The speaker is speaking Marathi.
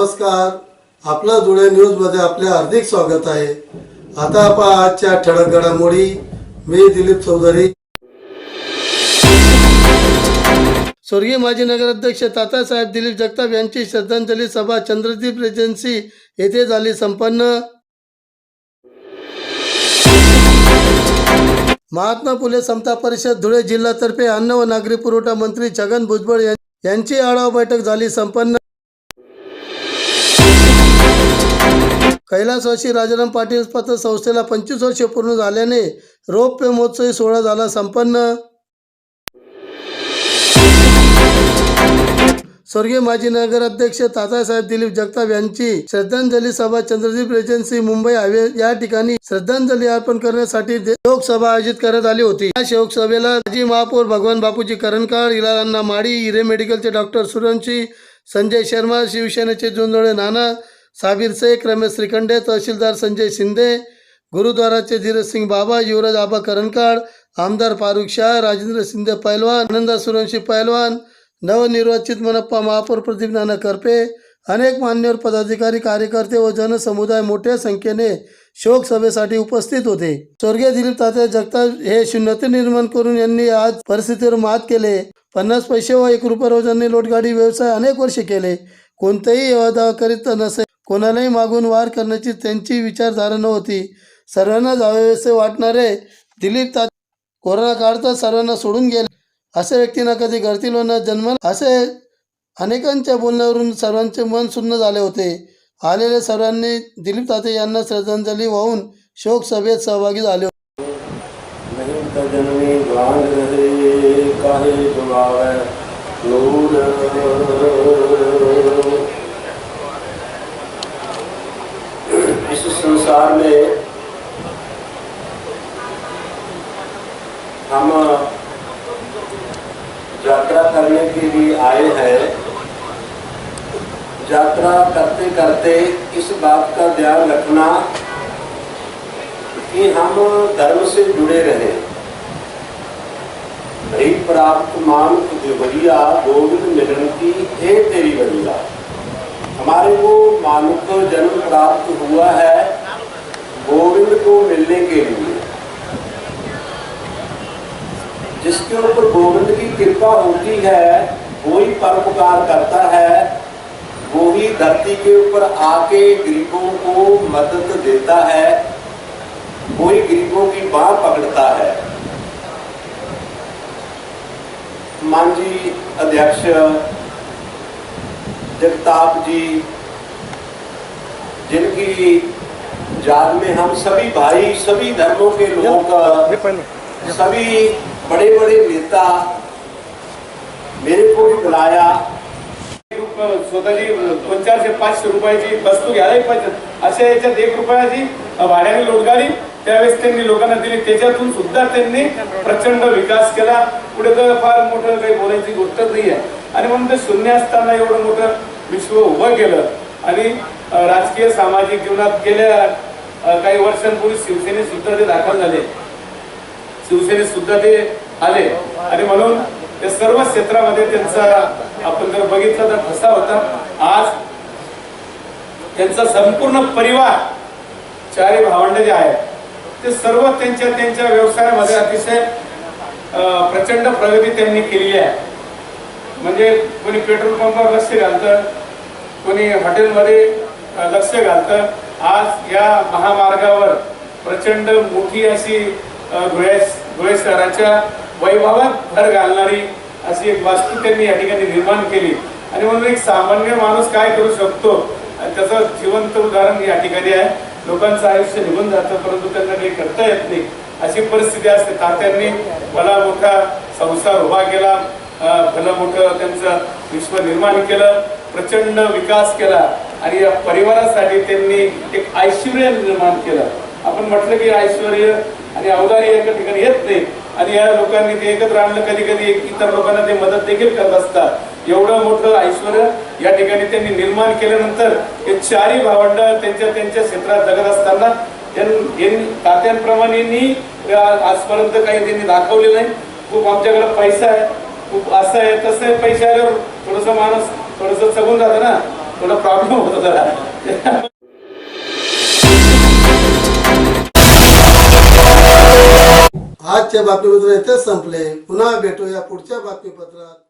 आपला धुळे न्यूजमध्ये आपले हार्दिक स्वागत आहे. आता आपण आजच्या ठळक घडामोडी. मी दिलीप चौधरी. स्वर्गीय माजी नगराध्यक्ष तातासाहेब दिलीप जगताप यांची श्रद्धांजली सभा चंद्रदीप रेजन्सी येथे झाली संपन्न. महात्मा फुले समता परिषद धुळे जिल्हातर्फे अन्न व नागरी पुरवठा मंत्री छगन भुजबळ यांची आढावा बैठक झाली संपन्न. कैलासवासी राजाराम पाटील पत्र संस्थेला पंचवीस वर्षे पूर्ण झाल्याने रौप्य महोत्सवी सोहळा झाला संपन्न. स्वर्गीय माजी नगराध्यक्ष तातासाहेब दिलीप जगताप यांची श्रद्धांजली सभा चंद्रदीप रेजन्सी मुंबई हायवे या ठिकाणी श्रद्धांजली अर्पण करण्यासाठी शोकसभा आयोजित करण्यात आली होती. या शोकसभेला माजी महापौर भगवान बापूजी करणकाळ हिलारांना माडी हिरे मेडिकलचे डॉक्टर सुरंशी संजय शर्मा शिवसेनेचे जोंधळे नाना साबीर शेख रमेश श्रीखंडे तहसीलदार संजय शिंदे गुरुद्वाराचे धीरजसिंग बाबा युवराज आबा करणकाळ आमदार फारुख शाह राजेंद्र शिंदे पैलवान आनंदा सुरंशी पैलवान नवनिर्वाचित मनप्पा महापौर प्रदीप नाना करपे अनेक मान्यवर पदाधिकारी कार्यकर्ते व जनसमुदाय मोठ्या संख्येने शोक सभेसाठी उपस्थित होते. स्वर्गीय दिलीप तात्या जगताप हे शून्यते निर्माण करून यांनी आज परिस्थितीवर मात केले. पन्नास पैसे व एक रुपये रोजांनी लोटगाडी व्यवसाय अनेक वर्षे केले. कोणतेही दावा करीत नसे कोणालाही मागून वार करण्याची त्यांची विचारधारा नव्हती सर्वांना जावेसे वाटणारे दिलीप तात कोरोना काळात सर्वांना सोडून गेले. असे व्यक्तींना कधी घडतील न जन्म असे अनेकांच्या बोलण्यावरून सर्वांचे मन सुन्न झाले होते. आलेले सर्वांनी दिलीप ताते यांना श्रद्धांजली वाहून शोक सभेत सहभागी झाले होते. यात्रा करने के लिए आए हैं। यात्रा करते करते इस बात का ध्यान रखना कि हम धर्म से जुड़े रहे। भई प्राप्त मान विवरिया गोविंद मिलन की, हे तेरी वरिया हमारे को मानुक जन्म प्राप्त हुआ है गोविंद को मिलने के लिए। जिसके ऊपर गोविंद की कृपा होती है वही परोपकार करता है वो ही धरती के ऊपर आके गरीबों को मदद देता है कोई गरीबों की बाह पकड़ता है। मांझी अध्यक्ष जगताप जी जिनकी याद में हम सभी भाई सभी धर्मों के लोग सभी बड़े बड़े नेता मेरे स्वतःची दोन चारशे पाचशे रुपयाची वस्तू घ्यायला पाहिजे. अशा याच्यात एक रुपयाची भाड्याने लोटगाडी त्यावेळेस त्यांनी लोकांना दिली. त्याच्यातून सुद्धा त्यांनी प्रचंड विकास केला. पुढे तर फार मोठं काही बोलायची गोष्ट नाही आहे आणि म्हणून ते शून्य असताना एवढं मोठं विश्व उभं केलं. आणि राजकीय सामाजिक जीवनात गेल्या काही वर्षांपूर्वी शिवसेनेत सुद्धा ते दाखल झाले. शिवसेनेत सुद्धा ते आले. आणि म्हणून या सर्व क्षेत्रामध्ये त्यांचा आपण जर बघितलं तर ठसा होता. आज त्यांचा संपूर्ण परिवार चारी भावंड जे आहेत ते सर्व त्यांच्या त्यांच्या व्यवसायामध्ये अतिशय प्रचंड प्रगती त्यांनी केलेली आहे. म्हणजे कोणी पेट्रोल पंपावर लक्ष घालतं कोणी हॉटेलमध्ये लक्ष घालतं. आज या महामार्गावर प्रचंड मोठी अशी धुळे धुळे शहराच्या वैभवात भर घालणारी अशी एक वास्तू त्यांनी या ठिकाणी निर्माण केली. आणि म्हणून एक सामान्य माणूस काय करू शकतो? आणि त्याचं जिवंत उदाहरण या ठिकाणी आहे. लोकांचं आयुष्य निघून जातं परंतु त्यांना काही करता येत नाही. अशी परिस्थिती असते. तात्यांनी भला मोठा संसार उभा केला भलं मोठं त्यांचं विश्व निर्माण केलं प्रचंड विकास केला. आणि या परिवारासाठी त्यांनी एक ऐश्वर्य निर्माण केलं. आपण म्हटलं की ऐश्वर्य आणि अवधारी एका ठिकाणी येत नाही. आणि या लोकांनी ते एकत्र आणलं. कधी कधी इतर लोकांना ते मदत देखील करत असतात. एवढं मोठं ऐश्वर या ठिकाणी त्यांनी निर्माण केल्यानंतर हे चारही भावंड त्यांच्या त्यांच्या क्षेत्रात जगत असताना तात्यांप्रमाणे आजपर्यंत काही त्यांनी दाखवले नाही. खूप आमच्याकडे पैसा आहे. खूप असं आहे तसं आहे. पैसे आल्यावर थोडस माणूस थोडस चगून जातं ना. थोडा प्रॉब्लेम होतो जरा. आजच्या बातमीपत्र इथेच संपले. पुन्हा भेटूया पुढच्या बातमीपत्रात.